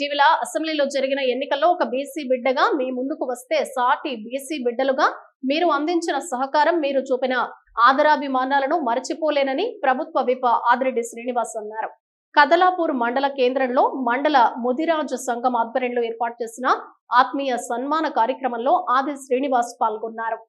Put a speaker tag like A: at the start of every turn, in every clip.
A: ఇటీవల అసెంబ్లీలో జరిగిన ఎన్నికల్లో ఒక బీసీ బిడ్డగా మీ ముందుకు వస్తే సాటి బీసీ బిడ్డలుగా మీరు అందించిన సహకారం మీరు చూపిన ఆదరాభిమానాలను మరచిపోలేనని ప్రభుత్వ విప ఆదిరెడ్డి శ్రీనివాస్ అన్నారు. కదలాపూర్ మండల కేంద్రంలో మండల ముదిరాజు సంఘం ఆధ్వర్యంలో ఏర్పాటు చేసిన ఆత్మీయ సన్మాన కార్యక్రమంలో ఆది శ్రీనివాస్ పాల్గొన్నారు.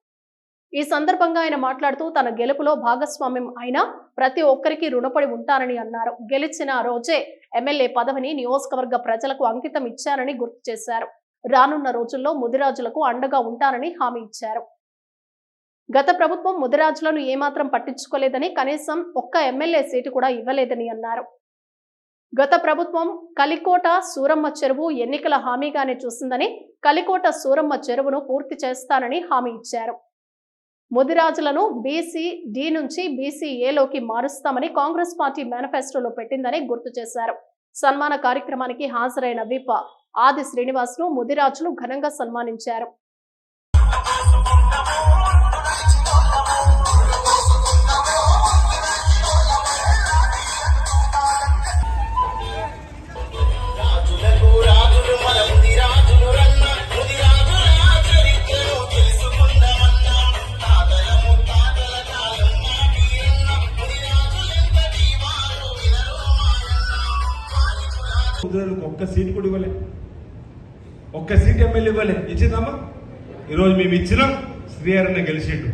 A: ఈ సందర్భంగా ఆయన మాట్లాడుతూ తన గెలుపులో భాగస్వామ్యం అయిన ప్రతి ఒక్కరికి రుణపడి ఉంటానని అన్నారు. గెలిచిన రోజే ఎమ్మెల్యే పదవిని నియోజకవర్గ ప్రజలకు అంకితం ఇచ్చారని గుర్తు చేశారు. రానున్న రోజుల్లో ముదిరాజులకు అండగా ఉంటానని హామీ ఇచ్చారు. గత ప్రభుత్వం ముదిరాజులను ఏమాత్రం పట్టించుకోలేదని కనీసం ఒక్క ఎమ్మెల్యే సీటు కూడా ఇవ్వలేదని అన్నారు. గత ప్రభుత్వం కలికోట సూరమ్మ చెరువు ఎన్నికల హామీగానే చూసిందని కలికోట సూరమ్మ చెరువును పూర్తి చేస్తానని హామీ ఇచ్చారు. ముదిరాజులను బీసీ డి నుంచి బీసీఏలోకి మారుస్తామని కాంగ్రెస్ పార్టీ మేనిఫెస్టోలో పెట్టిందని గుర్తు చేశారు. సన్మాన కార్యక్రమానికి హాజరైన విప్ ఆది శ్రీనివాస్ను ముదిరాజులు ఘనంగా సన్మానించారు.
B: కులాల
C: ఒక్క సీట్ కూడా ఇవ్వలే. ఒక్క సీట్ ఎమ్మెల్యే ఇవ్వలే. ఇచ్చిందమ్మా? ఈరోజు మేము ఇచ్చినాం శ్రీహరణ గెలిచిండు.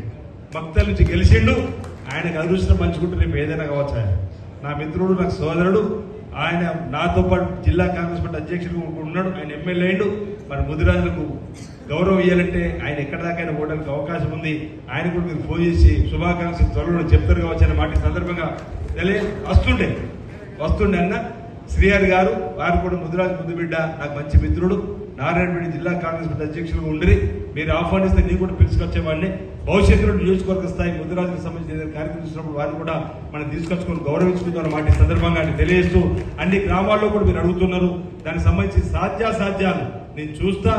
C: భక్తుల నుంచి గెలిచిండు. ఆయనకు అదృష్టం పంచుకుంటే రేపు ఏదైనా కావచ్చు ఆయన. నా మిత్రుడు నాకు సోదరుడు ఆయన నాతో పాటు జిల్లా కాంగ్రెస్ పార్టీ అధ్యక్షుడు ఉన్నాడు. ఆయన ఎమ్మెల్యే అయిండు. మరి ముదిరాజులకు గౌరవం ఇవ్వాలంటే ఆయన ఎక్కడ దాకా ఆయన పోవడానికి అవకాశం ఉంది. ఆయన కూడా మీరు ఫోన్ చేసి శుభాకాంక్షలు త్వరలో చెప్తారు కావచ్చు అనే మాట సందర్భంగా తెలియ వస్తుండే. వస్తుండే అన్న. శ్రీహరి గారు వారు కూడా ముదిరాజు ముద్దుబిడ్డ నాకు మంచి మిత్రుడు. నారాయణపేట జిల్లా కాంగ్రెస్ పార్టీ అధ్యక్షులుగా ఉండి మీరు ఆహ్వానిస్తే నేను కూడా పిలుచుకొచ్చేవాడిని. భవిష్యత్తులో నియోజకవర్గ స్థాయి ముద్దురాజుకు సంబంధించిన ఏదైనా కార్యక్రమం చూసినప్పుడు వారిని కూడా మనం తీసుకొచ్చుకొని గౌరవించుకుందాం మాట సందర్భంగా తెలియజేస్తూ అన్ని గ్రామాల్లో కూడా మీరు అడుగుతున్నారు. దానికి సంబంధించి సాధ్యాసాధ్యాలు నేను చూస్తా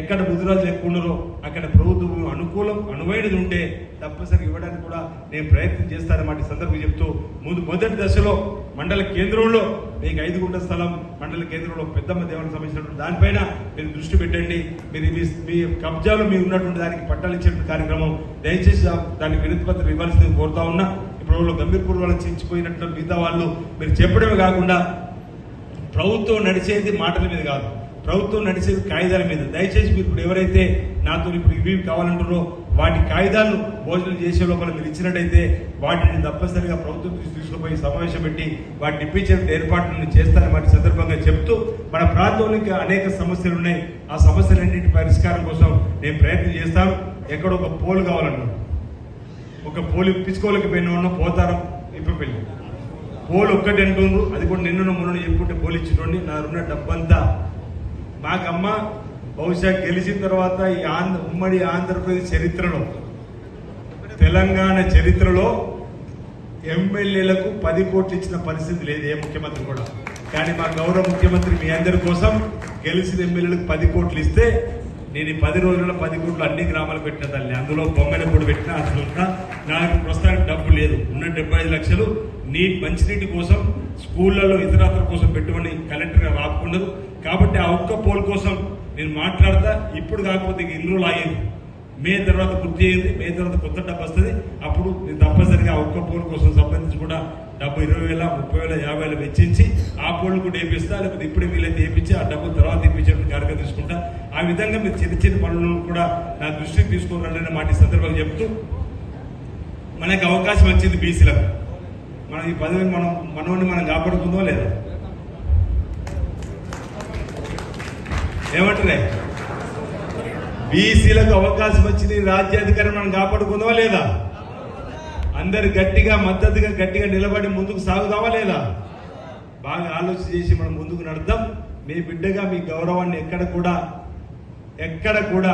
C: ఎక్కడ ముదిరాజులు ఎక్కువ ఉన్నారో అక్కడ ప్రభుత్వం అనుకూలం అనువైనది ఉంటే తప్పనిసరిగా ఇవ్వడానికి కూడా నేను ప్రయత్నం చేస్తానన్నమాట ఈ సందర్భం చెప్తూ. ముందు మొదటి దశలో మండల కేంద్రంలో మీకు ఐదు గుంట స్థలం మండల కేంద్రంలో పెద్దమ్మ దేవాలకు సంబంధించినటువంటి దానిపైన మీరు దృష్టి పెట్టండి. మీరు మీ మీ కబ్జాలో మీ ఉన్నటువంటి దానికి పట్టాలు ఇచ్చేటువంటి కార్యక్రమం దయచేసి దానికి వినతి పత్రం ఇవ్వాల్సింది కోరుతా ఉన్నా. ఇప్పుడు గంభీర్పూర్ వాళ్ళు చించిపోయినట్లు మిగతా వాళ్ళు మీరు చెప్పడమే కాకుండా ప్రభుత్వం నడిచేది మాటల మీద కాదు. ప్రభుత్వం నడిచేది కాగితాల మీద. దయచేసి మీరు ఇప్పుడు ఎవరైతే నాతో ఇప్పుడు ఇవి కావాలంటారో వాటి కాగితాలు భోజనం చేసే లోపల మీరు ఇచ్చినట్టయితే వాటిని తప్పనిసరిగా ప్రభుత్వం తీసుకుపోయి సమావేశం పెట్టి వాటిని ఇప్పించే ఏర్పాట్లను చేస్తారని వాటి సందర్భంగా చెప్తూ మన ప్రాంతంలో ఇంకా అనేక సమస్యలు ఉన్నాయి. ఆ సమస్యలన్నింటి పరిష్కారం కోసం నేను ప్రయత్నం చేస్తాను. ఎక్కడ ఒక పోలు కావాలన్నా ఒక పోలు ఇప్పించుకోలేకపోయిన ఉన్న పోతారం ఇప్పపెళ్ళి పోలు ఒక్కటి అంటుండ్రు అది కూడా నిన్న మొన్న చెప్పుకుంటే పోలు ఇచ్చినోండి నా రుణ డబ్బంతా మాకమ్మ బహుశా గెలిచిన తర్వాత ఈ ఆంధ్ర ఉమ్మడి ఆంధ్రప్రదేశ్ చరిత్రలో తెలంగాణ చరిత్రలో ఎమ్మెల్యేలకు పది కోట్లు ఇచ్చిన పరిస్థితి లేదు ఏ ముఖ్యమంత్రి కూడా. కానీ మా గౌరవ ముఖ్యమంత్రి మీ అందరి కోసం గెలిచిన ఎమ్మెల్యేలకు పది కోట్లు ఇస్తే నేను ఈ పది రోజుల్లో పది కోట్లు అన్ని గ్రామాలు పెట్టిన తల్లి. అందులో బొమ్మనప్పుడు పెట్టిన అసలు నాకు ప్రస్తుతానికి డబ్బు లేదు. ఉన్న డెబ్బై ఐదు లక్షలు నీటి మంచినీటి కోసం స్కూళ్ళలో ఇతరాత్ర కోసం పెట్టుబడి కలెక్టర్ గారు ఆపుకున్నారు కాబట్టి ఆ ఒక్క పోల్ కోసం నేను మాట్లాడతా. ఇప్పుడు కాకపోతే ఇన్ని రోజులు ఆగింది మే తర్వాత గుర్తు అయ్యింది. మే తర్వాత కొత్త డబ్బు వస్తుంది. అప్పుడు నేను తప్పనిసరిగా ఆ ఒక్క పోల్ కోసం సంబంధించి కూడా డబ్బు ఇరవై వేల ముప్పై వేల యాభై వేలు వెచ్చించి ఆ పోల్ కూడా వేపిస్తా. లేకపోతే ఇప్పుడే వీలైతే వేపించి ఆ డబ్బు తర్వాత వేపించేటువంటి కార్యక్రమం తీసుకుంటా. ఆ విధంగా మీరు చిన్న చిన్న పనులను కూడా నా దృష్టికి తీసుకున్నారనే మాట సందర్భంగా చెప్తూ మనకి అవకాశం వచ్చింది బీసీలకు. మనం ఈ పదవిని మనం మనోని మనం కాపాడుకుందో లేదా. ఏమంటారే బీసీలకు అవకాశం వచ్చింది రాజ్యాధికారం మనం కాపాడుకుందామా లేదా? అందరు గట్టిగా మద్దతుగా గట్టిగా నిలబడి ముందుకు సాగుదామా లేదా? బాగా ఆలోచన చేసి మనం ముందుకు నడదాం మీ బిడ్డగా మీ గౌరవాన్ని ఎక్కడ కూడా ఎక్కడ కూడా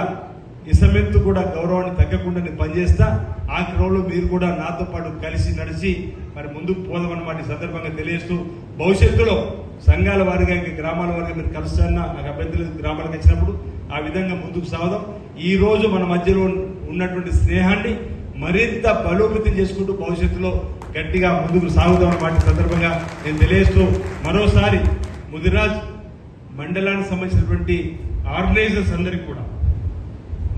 C: ఇసమెత్తు కూడా గౌరవాన్ని తగ్గకుండా నేను పనిచేస్తా ఆఖరి రోజులు మీరు కూడా నాతో పాటు కలిసి నడిచి మరి ముందుకు పోదామన్నమాట ఈ సందర్భంగా తెలియజేస్తూ భవిష్యత్తులో సంఘాల వారిగా ఇంకా గ్రామాల వారిగా మీరు కలుస్తారన్న నాకు అభ్యర్థులు గ్రామాలకు వచ్చినప్పుడు ఆ విధంగా ముందుకు సాగుదాం. ఈ రోజు మన మధ్యలో ఉన్నటువంటి స్నేహాన్ని మరింత బలోపేతం చేసుకుంటూ భవిష్యత్తులో గట్టిగా ముందుకు సాగుదాం అన్నమాట సందర్భంగా నేను తెలియజేస్తూ మరోసారి ముదిరాజ్ మండలానికి సంబంధించినటువంటి ఆర్గనైజర్స్ అందరికీ కూడా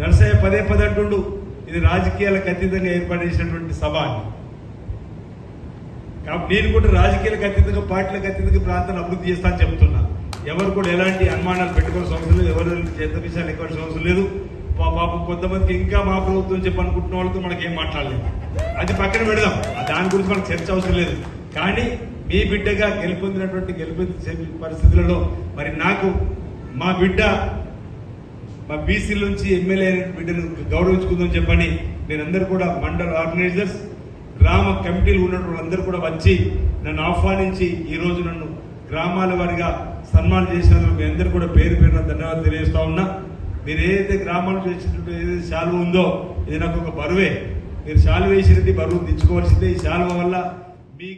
C: నరసయ్య పదే పదే అంటుండు ఇది రాజకీయాలకు అతీతంగా ఏర్పాటు చేసినటువంటి సభ అని. కాబట్టి నేను కూడా రాజకీయాలకు అతీతంగా పార్టీలకు అతీతంగా ప్రాంతాన్ని అభివృద్ధి చేస్తా అని చెప్తున్నా. ఎవరు కూడా ఎలాంటి అనుమానాలు పెట్టుకోవాల్సిన అవసరం లేదు ఎవరు చేత విషయాలు ఎక్కువ అవసరం లేదు. పా- పాపం కొంతమందికి ఇంకా మా ప్రభుత్వం చెప్పనుకుంటున్న వాళ్ళతో మనకేం మాట్లాడలేదు. అది పక్కన పెడదాం. దాని గురించి మనకు చర్చ అవసరం లేదు. కానీ మీ బిడ్డగా గెలుపొందినటువంటి గెలుపొంది పరిస్థితులలో మరి నాకు మా బిడ్డ మా బీసీ నుంచి ఎమ్మెల్యే బిడ్డను గౌరవించుకుందాం చెప్పని నేనందరూ కూడా మండల ఆర్గనైజర్స్ గ్రామ కమిటీలు ఉన్న వాళ్ళందరూ కూడా వచ్చి నన్ను ఆహ్వానించి ఈరోజు నన్ను గ్రామాల వారిగా సన్మానం చేసినందుకు మీ అందరూ కూడా పేరు పేరున ధన్యవాదాలు తెలియజేస్తా ఉన్నా. మీరు ఏదైతే గ్రామాలు చేసినట్టు ఏదైతే శాలువ ఉందో ఇది నాకు ఒక బరువే. మీరు శాలువ వేసినది బరువు దించుకోవాల్సిందే. ఈ శాలువ వల్ల మీ